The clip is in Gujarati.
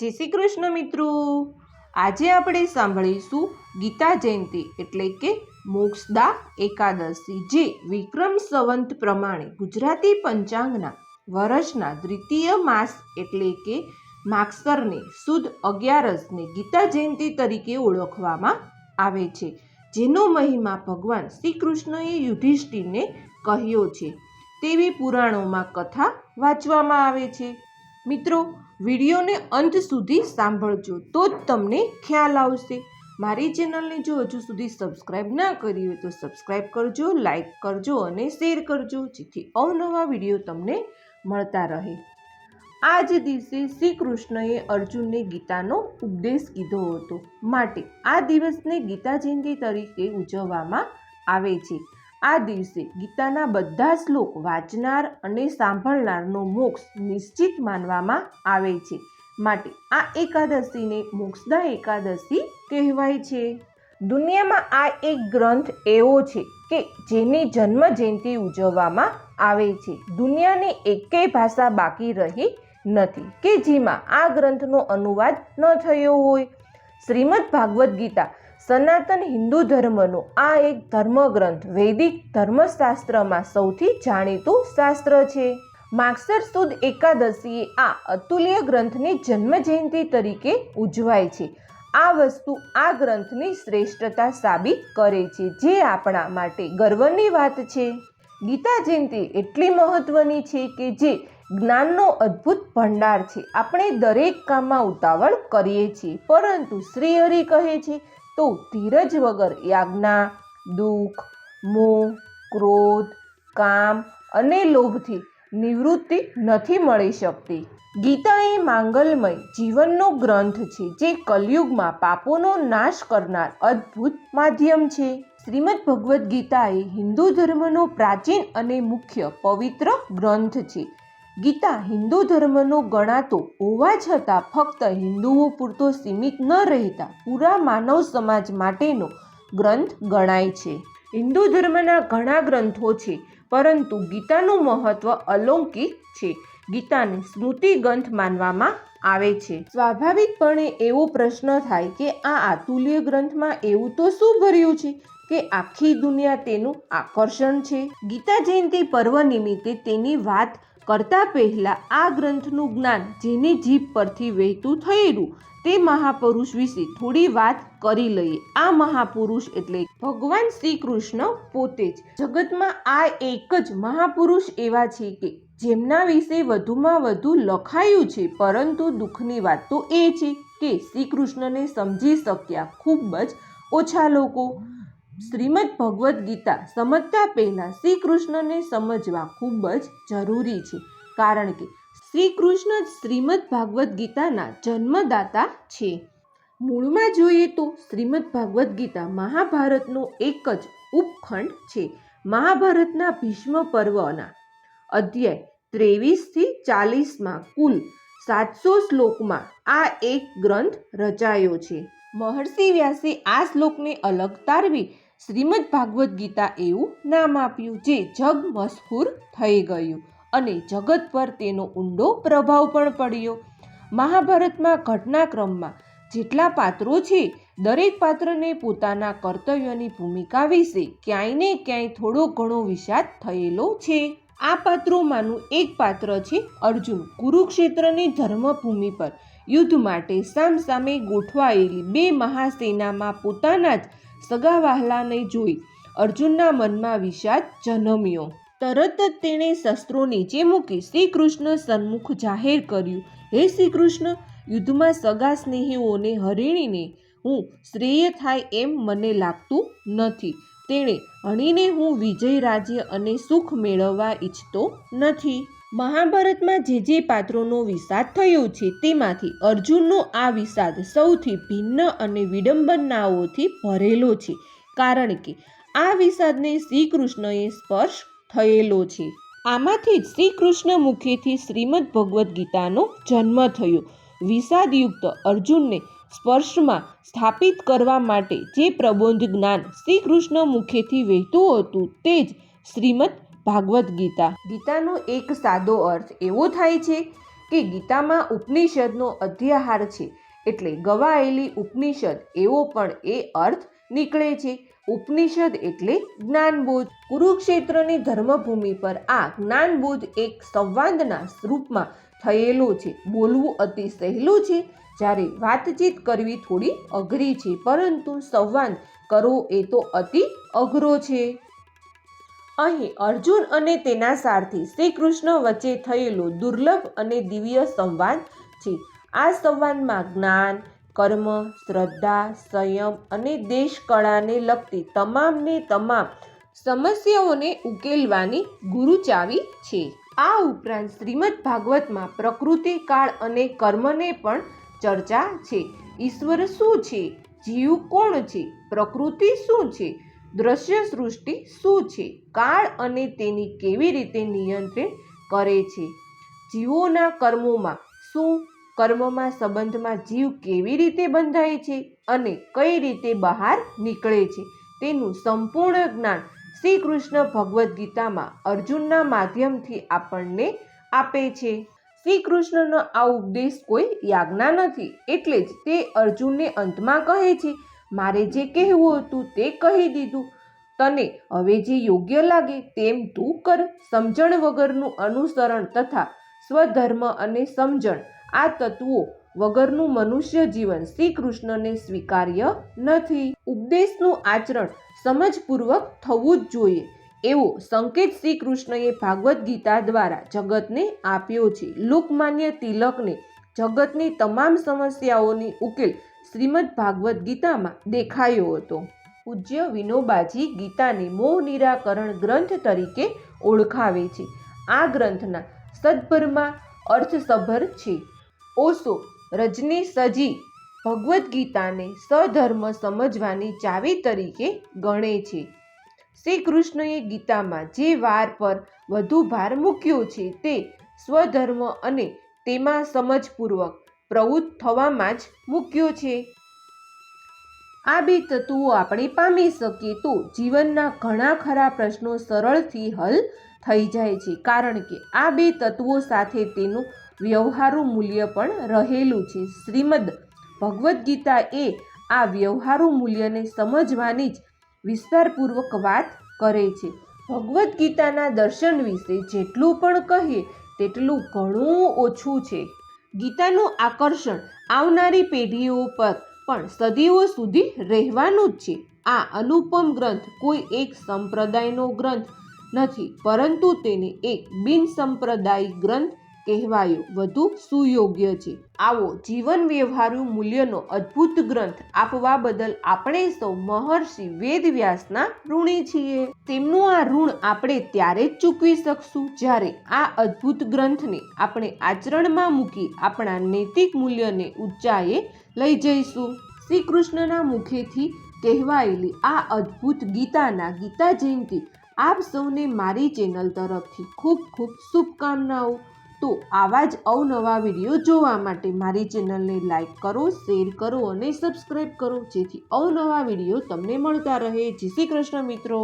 જય શ્રી કૃષ્ણ મિત્રો. આજે આપણે સાંભળીશું ગીતા જયંતિ એટલે કે મોક્ષદા એકાદશી, જે વિક્રમ સંવંત પ્રમાણે ગુજરાતી પંચાંગના વર્ષના દ્વિતીય માસ એટલે કે માક્ષરને સુદ અગિયારસને ગીતા જયંતિ તરીકે ઓળખવામાં આવે છે. જેનો મહિમા ભગવાન શ્રી કૃષ્ણએ યુધિષ્ઠિરને કહ્યો છે. તેવી પુરાણોમાં કથા વાંચવામાં આવે છે. મિત્રો, વિડીયોને અંત સુધી સાંભળજો તો જ તમને ખ્યાલ આવશે. મારી ચેનલને જો હજુ સુધી સબસ્ક્રાઈબ ના કરી હોય તો સબસ્ક્રાઈબ કરજો લાઈક કરજો અને શેર કરજો, જેથી અવનવા વીડિયો તમને મળતા રહે. આ જ દિવસે શ્રી કૃષ્ણએ અર્જુનને ગીતાનો ઉપદેશ કીધો હતો. માટે આ દિવસને ગીતા જયંતિ તરીકે ઉજવવામાં આવે છે. આ દિવસે ગીતાના બધા શ્લોક વાંચનાર અને સાંભળનારનો મોક્ષ નિશ્ચિત માનવામાં આવે છે. માટે આ એકાદશીને મોક્ષદા એકાદશી કહેવાય છે. દુનિયામાં આ એક ગ્રંથ એવો છે કે જેની જન્મ જયંતિ ઉજવવામાં આવે છે. દુનિયાની એકેય ભાષા બાકી રહી નથી કે જેમાં આ ગ્રંથનો અનુવાદ ન થયો હોય. શ્રીમદ ભાગવદ્ ગીતા સનાતન હિન્દુ ધર્મનો આ એક ધર્મગ્રંથ વૈદિક ધર્મશાસ્ત્રમાં સૌથી જાણીતું શાસ્ત્ર છે. માગસર સુદ એકાદશીએ આ અતુલ્ય ગ્રંથની જન્મ જયંતિ તરીકે ઉજવાય છે. આ વસ્તુ આ ગ્રંથની શ્રેષ્ઠતા સાબિત કરે છે, જે આપણા માટે ગર્વની વાત છે. ગીતા જયંતિ એટલી મહત્વની છે કે જે જ્ઞાનનો અદ્ભુત ભંડાર છે. આપણે દરેક કામમાં ઉતાવળ કરીએ છીએ, પરંતુ શ્રીહરિ કહે છે તો ધીરજ વગર યાજ્ઞા દુઃખ, મોહ, ક્રોધ, કામ અને લોભથી નિવૃત્તિ નથી મળી શકતી. ગીતા એ માંગલમય જીવનનો ગ્રંથ છે જે કલયુગમાં પાપોનો નાશ કરનાર અદ્ભુત માધ્યમ છે. શ્રીમદ ભગવદ્ ગીતા એ હિન્દુ ધર્મનો પ્રાચીન અને મુખ્ય પવિત્ર ગ્રંથ છે. ગીતા હિન્દુ ધર્મનો ગણાતો હોવા છતાં ફક્ત હિન્દુઓ પૂરતો સીમિત ન રહેતા પૂરા માનવ સમાજ માટેનો ગ્રંથ ગણાય છે. હિન્દુ ધર્મના ઘણા ગ્રંથો છે, પરંતુ ગીતાનું મહત્વ અલૌકિક છે. ગીતાને સ્મૃતિ ગ્રંથ માનવામાં આવે છે. સ્વાભાવિકપણે એવો પ્રશ્ન થાય કે આ આતુલ્ય ગ્રંથમાં એવું તો શું ભર્યું છે કે આખી દુનિયા તેનું આકર્ષણ છે? ગીતા જયંતિ પર્વ નિમિત્તે તેની વાત કરતા પહેલા આ ગ્રંથનું જ્ઞાન જેની જીભ પરથી વહેતું થયેલું તે મહાપુરુષ વિશે થોડી વાત કરી લઈએ. આ મહાપુરુષ એટલે ભગવાન શ્રી કૃષ્ણ પોતે જ. જગતમાં આ એક જ મહાપુરુષ એવા છે કે જેમના વિશે વધુમાં વધુ લખાયું છે, પરંતુ દુઃખની વાત તો એ છે કે શ્રી કૃષ્ણને સમજી શક્યા ખૂબ જ ઓછા લોકો. શ્રીમદ ભગવદ્ ગીતા સમજતા પહેલાં શ્રી કૃષ્ણને સમજવા ખૂબ જ જરૂરી છે. કારણ કે શ્રી કૃષ્ણ શ્રીમદ ભાગવદ્ ગીતાના જન્મદાતા છે. મૂળમાં જોઈએ તો શ્રીમદ ભાગવદ્ ગીતા મહાભારતનો એક જ ઉપખંડ છે. મહાભારતના ભીષ્મ પર્વના અધ્યાય ત્રેવીસથી ચાલીસમાં કુલ સાતસો શ્લોકમાં આ એક ગ્રંથ રચાયો છે. મહર્ષિ વ્યાસે આ શ્લોકને અલગ તારવી શ્રીમદ ભાગવદ્ ગીતા એવું નામ આપ્યું જે જગ મશહૂર થઈ ગયું અને જગત પર તેનો ઊંડો પ્રભાવ પણ પડ્યો. મહાભારતમાં ઘટનાક્રમમાં જેટલા પાત્રો છે, દરેક પાત્રને પોતાના કર્તવ્યની ભૂમિકા વિશે ક્યાંય ને ક્યાંય થોડો ઘણો વિષાદ થયેલો છે. આ પાત્રોમાંનું એક પાત્ર છે અર્જુન કુરુક્ષેત્રની ધર્મભૂમિ પર યુદ્ધ માટે સામસામે ગોઠવાયેલી બે મહાસેનામાં પોતાના જ સગા વહાલાને જોઈ અર્જુનના મનમાં વિષાદ જન્મ્યો. તરત જ તેણે શસ્ત્રો નીચે મૂકી શ્રી કૃષ્ણ સન્મુખ જાહેર કર્યું, હે શ્રી કૃષ્ણ યુદ્ધમાં સગા સ્નેહીઓને હરિણીને હું શ્રેય થાય એમ મને લાગતું નથી. તેણે હણીને હું વિજય રાજ્ય અને સુખ મેળવવા ઈચ્છતો નથી. મહાભારતમાં જે જે પાત્રોનો વિષાદ થયો છે તેમાંથી અર્જુનનો આ વિષાદ સૌથી ભિન્ન અને વિડંબનાઓથી ભરેલો છે. કારણ કે આ વિષાદને શ્રી કૃષ્ણએ સ્પર્શ થયેલો છે. આમાંથી જ શ્રી કૃષ્ણ મુખેથી શ્રીમદ ભગવદ્ ગીતાનો જન્મ થયો. વિષાદયુક્ત અર્જુનને સ્પર્શમાં સ્થાપિત કરવા માટે જે પ્રબોધ જ્ઞાન શ્રી કૃષ્ણ મુખેથી વહેતું હતું તે જ શ્રીમદ ભાગવદ્ ગીતા. ગીતાનો એક સાદો અર્થ એવો થાય છે કે ગીતામાં ઉપનિષદનો અધ્યાહાર છે એટલે ગવાયેલી ઉપનિષદ એવો પણ એ અર્થ નીકળે છે. ઉપનિષદ એટલે જ્ઞાનબોધ. કુરુક્ષેત્રની ધર્મભૂમિ પર આ જ્ઞાનબોધ એક સંવાદના રૂપમાં થયેલો છે. બોલવું અતિ સહેલું છે. જ્યારે વાતચીત કરવી થોડી અઘરી છે, પરંતુ સંવાદ કરવો એ તો અતિ અઘરો છે. અહીં અર્જુન અને તેના સારથી શ્રી કૃષ્ણ વચ્ચે થયેલો દુર્લભ અને દિવ્ય સંવાદ છે. આ સંવાદમાં જ્ઞાન, કર્મ, શ્રદ્ધા, સંયમ અને દેશ કળાને લગતી તમામને તમામ સમસ્યાઓને ઉકેલવાની ગુરુચાવી છે. આ ઉપરાંત શ્રીમદ ભાગવતમાં પ્રકૃતિ, કાળ અને કર્મને પણ ચર્ચા છે. ઈશ્વર શું છે? જીવ કોણ છે? પ્રકૃતિ શું છે? દ્રશ્ય સૃષ્ટિ શું છે? કાળ અને તેની કેવી રીતે નિયંત્રિત કરે છે? જીવોના કર્મોમાં શું? કર્મમાં સંબંધમાં જીવ કેવી રીતે બંધાય છે અને કઈ રીતે બહાર નીકળે છે? તેનું સંપૂર્ણ જ્ઞાન શ્રી કૃષ્ણ ભગવદ્ ગીતામાં અર્જુનના માધ્યમથી આપણને આપે છે. શ્રી કૃષ્ણનો આ ઉપદેશ કોઈ યાજ્ઞા નથી. એટલે જ તે અર્જુનને અંતમાં કહે છે મારે જે કહેવું હતું તે કહી દીધું. તને હવે જે યોગ્ય લાગે તેમ તું કર, સમજણ વગરનું અનુસરણ તથા સ્વધર્મ અને સમજણ, આ તત્વો વગરનું મનુષ્ય જીવન શ્રી કૃષ્ણને સ્વીકાર્ય નથી. ઉપદેશનું આચરણ સમજપૂર્વક થવું જ જોઈએ. એવો સંકેત શ્રી કૃષ્ણએ ભાગવદ્ ગીતા દ્વારા જગતને આપ્યો છે. લોકમાન્ય તિલકને જગતની તમામ સમસ્યાઓની ઉકેલ શ્રીમદ ભાગવદ્ ગીતામાં દેખાયો હતો. પૂજ્ય વિનોબાજી ગીતાને મોહ નિરાકરણ ગ્રંથ તરીકે ઓળખાવે છે. આ ગ્રંથના સદભરમાં અર્થસભર છે. ઓશો રજની સજી ભગવદ્ ગીતાને સધર્મ સમજવાની ચાવી તરીકે ગણે છે. શ્રી કૃષ્ણએ ગીતામાં જે વાર પર વધુ ભાર મૂક્યો છે તે સ્વધર્મ અને તેમાં સમજપૂર્વક પ્રવૃત્ત થવામાં જ મૂક્યો છે. આ બે તત્વો આપણે પામી શકીએ તો જીવનના ઘણા ખરા પ્રશ્નો સરળથી હલ થઈ જાય છે. કારણ કે આ બે તત્વો સાથે તેનું વ્યવહારુ મૂલ્ય પણ રહેલું છે. શ્રીમદ ભગવદ્ ગીતા એ આ વ્યવહારુ મૂલ્યને સમજવાની જ વિસ્તારપૂર્વક વાત કરે છે. ભગવદ્ ગીતાના દર્શન વિશે જેટલું પણ કહીએ, તેટલું ઘણું ઓછું છે. ગીતાનું આકર્ષણ આવનારી પેઢીઓ પર પણ સદીઓ સુધી રહેવાનું જ છે. આ અનુપમ ગ્રંથ કોઈ એક સંપ્રદાયનો ગ્રંથ નથી, પરંતુ તેને એક બિન સંપ્રદાય ગ્રંથ કહેવાયો. વધુ સુયોગ્ય છે. આવો જીવન વ્યવહારુ મૂલ્યનો અદ્ભુત ગ્રંથ આપવા બદલ આપણે સૌ મહર્ષિ વેદવ્યાસના ઋણી છીએ. તેમનું આ ઋણ આપણે ત્યારે જ ચૂકવી શકશું જ્યારે આ અદ્ભુત ગ્રંથને આપણે આચરણમાં મૂકી આપણા નૈતિક મૂલ્યને ઊંચાઈએ લઈ જઈશું. શ્રી કૃષ્ણના મુખેથી કહેવાયેલી આ અદ્ભુત ગીતાના ગીતા જયંતિ આપ સૌને મારી ચેનલ તરફથી ખૂબ ખૂબ શુભકામનાઓ. તો આવા જ અવનવા વીડિયો જોવા માટે મારી ચેનલને લાઈક કરો, શેર કરો અને સબસ્ક્રાઈબ કરો, જેથી અવનવા વીડિયો તમને મળતા રહે. જય શ્રી કૃષ્ણ મિત્રો.